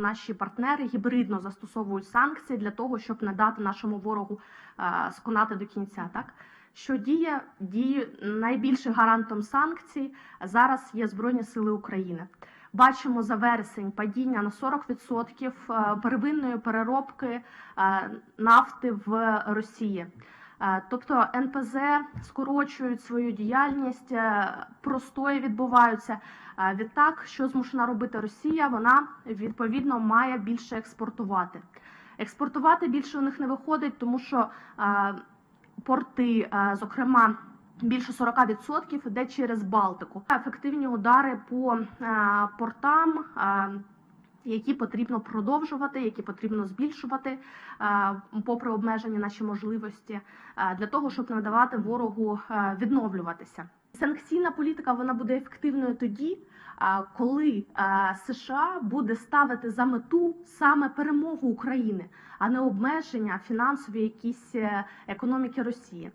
Наші партнери гібридно застосовують санкції для того, щоб не дати нашому ворогу е, сконати до кінця. Так що діє діє найбільшим гарантом санкцій зараз є Збройні Сили України. Бачимо за вересень падіння на 40% е, первинної переробки е, нафти в Росії. Тобто НПЗ скорочують свою діяльність, е, простої відбуваються. Відтак, що змушена робити Росія, вона відповідно має більше експортувати. Експортувати більше у них не виходить, тому що порти, зокрема. Більше 40% йде через Балтику. Ефективні удари по портам, які потрібно продовжувати, які потрібно збільшувати, е, попри обмежені наші можливості, е, для того, щоб не давати ворогу е, відновлюватися. Санкційна політика вона буде ефективною тоді, коли США буде ставити за мету саме перемогу України, а не обмеження фінансові якісь економіки Росії.